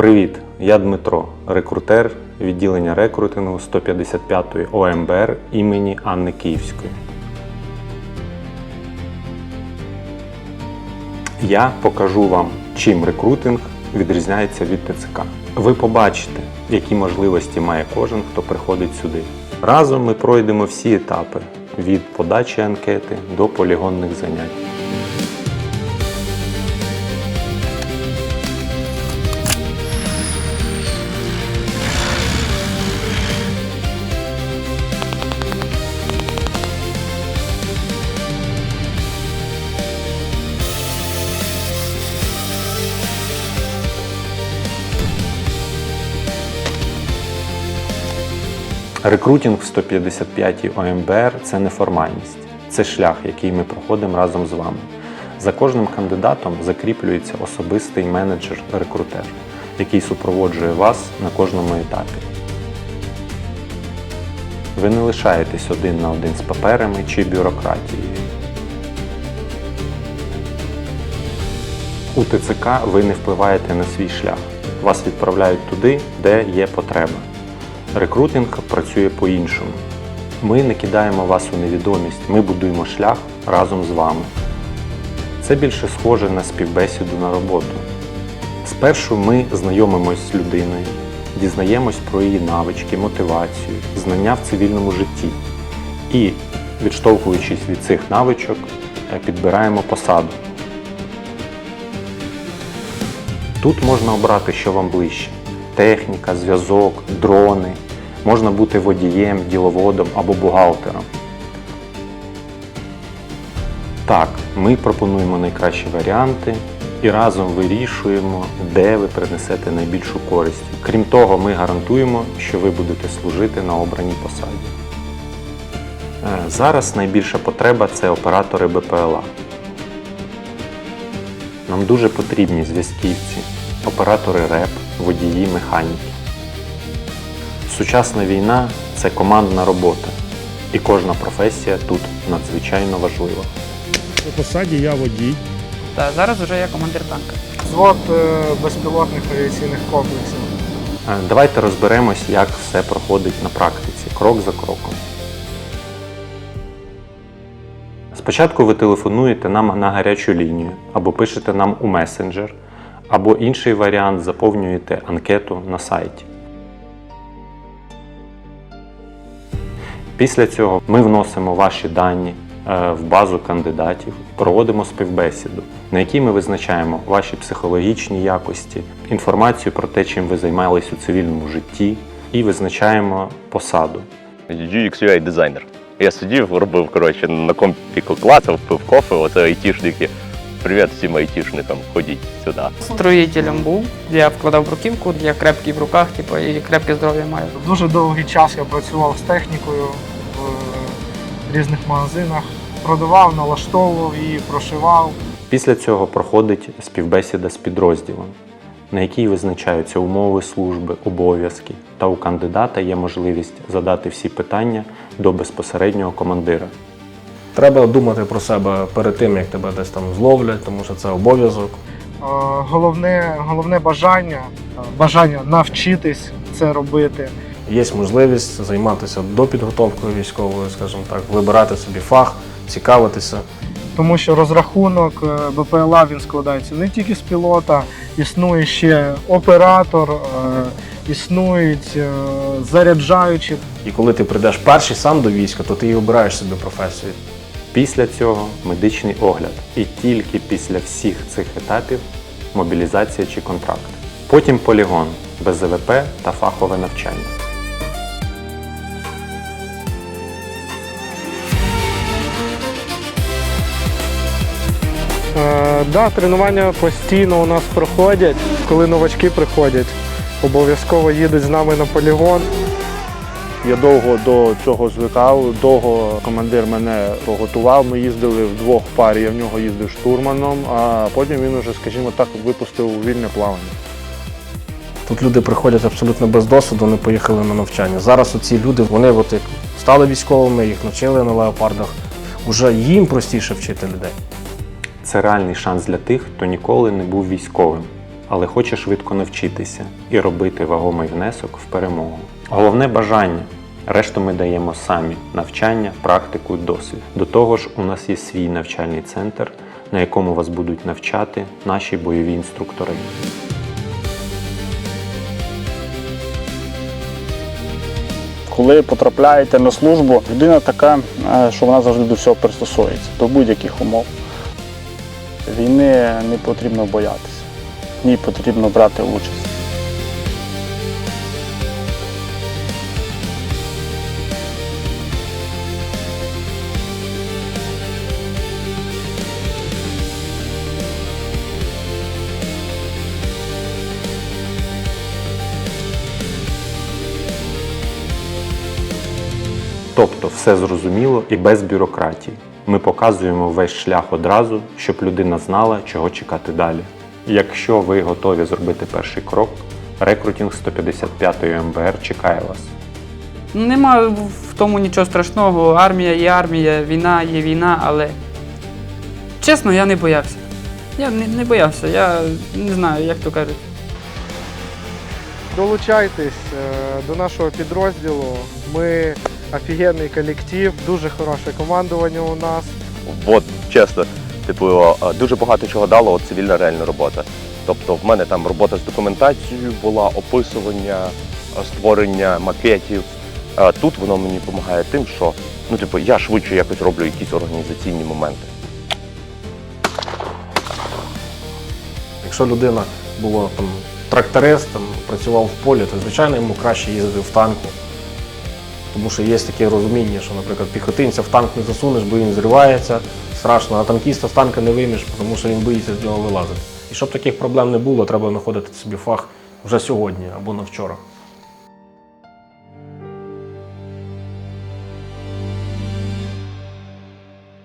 Привіт, я Дмитро, рекрутер відділення рекрутингу 155-ї ОМБР імені Анни Київської. Я покажу вам, чим рекрутинг відрізняється від ТЦК. Ви побачите, які можливості має кожен, хто приходить сюди. Разом ми пройдемо всі етапи від подачі анкети до полігонних занять. Рекрутинг в 155-й ОМБР це не формальність, це шлях, який ми проходимо разом з вами. За кожним кандидатом закріплюється особистий менеджер-рекрутер, який супроводжує вас на кожному етапі. Ви не лишаєтесь один на один з паперами чи бюрократією. У ТЦК ви не впливаєте на свій шлях. Вас відправляють туди, де є потреба. Рекрутинг працює по-іншому. Ми не кидаємо вас у невідомість, ми будуємо шлях разом з вами. Це більше схоже на співбесіду на роботу. Спершу ми знайомимось з людиною, дізнаємось про її навички, мотивацію, знання в цивільному житті і, відштовхуючись від цих навичок, е, підбираємо посаду. Тут можна обрати, що вам ближче: техніка, зв'язок, дрони. Можна бути водієм, діловодом або бухгалтером. Так, ми пропонуємо найкращі варіанти і разом вирішуємо, де ви принесете найбільшу користь. Крім того, ми гарантуємо, що ви будете служити на обраній посаді. Е, Зараз найбільша потреба це оператори БПЛА. Нам дуже потрібні зв'язківці, оператори РЕП, водії, механіки. Сучасна війна це командна робота, і кожна професія тут надзвичайно важлива. По посаді я водій. Та зараз вже я командир танка. Звод е, безпілотних авіаційних комплексів. Е, Давайте розберемось, як все проходить на практиці, крок за кроком. Спочатку ви телефонуєте нам на гарячу лінію або пишете нам у месенджер, або інший варіант заповнюєте анкету на сайті. Після цього ми вносимо ваші дані е, в базу кандидатів, проводимо співбесіду, на якій ми визначаємо ваші психологічні якості, інформацію про те, чим ви займались у цивільному житті, і визначаємо посаду. UX UI дизайнер. Я сидів, робив коротше, на компі клацав, пив кофе, оце айтішники. Привіт всім айтішникам, ходіть сюди. Строїтелем був. Я вкладав бруківку, я крепкий в руках, типу, і крепке здоров'я маю. Дуже довгий час я працював з технікою в різних магазинах. Продавав, налаштовував її, прошивав. Після цього проходить співбесіда з підрозділом, на якій визначаються умови служби, обов'язки, та у кандидата є можливість задати всі питання до безпосереднього командира. Треба думати про себе перед тим, як тебе десь там зловлять, тому що це обов'язок. Головне, головне бажання, бажання навчитись це робити. Є можливість займатися допідготовкою військовою, скажімо так, вибирати собі фах, цікавитися. Тому що розрахунок е, БПЛА він складається не тільки з пілота, існує ще оператор, е, існують е, заряджаючі. І коли ти прийдеш перший сам до війська, то ти і обираєш собі професію. Після цього медичний огляд. І тільки після всіх цих етапів мобілізація чи контракт. Потім полігон, БЗВП та фахове навчання. Е, да, тренування постійно у нас проходять. Коли новачки приходять, обов'язково їдуть з нами на полігон. Я довго до цього звикав, довго командир мене готував. Ми їздили вдвох в парі, я в нього їздив штурманом, а потім він уже, скажімо так, випустив у вільне плавання. Тут люди приходять абсолютно без досвіду, не поїхали на навчання. Зараз оці люди, вони от як стали військовими, їх навчили на леопардах. Уже їм простіше вчити людей. Це реальний шанс для тих, хто ніколи не був військовим, але хоче швидко навчитися і робити вагомий внесок в перемогу. Головне бажання. Решту ми даємо самі навчання, практику, досвід. До того ж, у нас є свій навчальний центр, на якому вас будуть навчати наші бойові інструктори. Коли потрапляєте на службу, людина така, е, що вона завжди до всього пристосується, до будь-яких умов. Війни не потрібно боятися, в ній потрібно брати участь. Тобто все зрозуміло і без бюрократії. Ми показуємо весь шлях одразу, щоб людина знала, чого чекати далі. Якщо ви готові зробити перший крок, рекрутинг 155-ї МБР чекає вас. Нема в тому нічого страшного. Армія є армія, війна є війна, але чесно, я не боявся. Я не, не боявся, я не знаю, як то кажуть. Долучайтесь е, до нашого підрозділу. Ми офігенний колектив, дуже хороше командування у нас. От чесно, типу, дуже багато чого дало от цивільна реальна робота. Тобто, в мене там робота з документацією була, описування, створення макетів. Тут воно мені допомагає тим, що ну, типу, я швидше якось роблю якісь організаційні моменти. Якщо людина була там тракторист, там, працював в полі, то звичайно йому краще їздити в танку. Тому що є таке розуміння, що, наприклад, піхотинця в танк не засунеш, бо він зривається, страшно, а танкіста з танка не виймеш, тому що він боїться з нього вилазити. І щоб таких проблем не було, треба знаходити собі фах вже сьогодні або на вчора.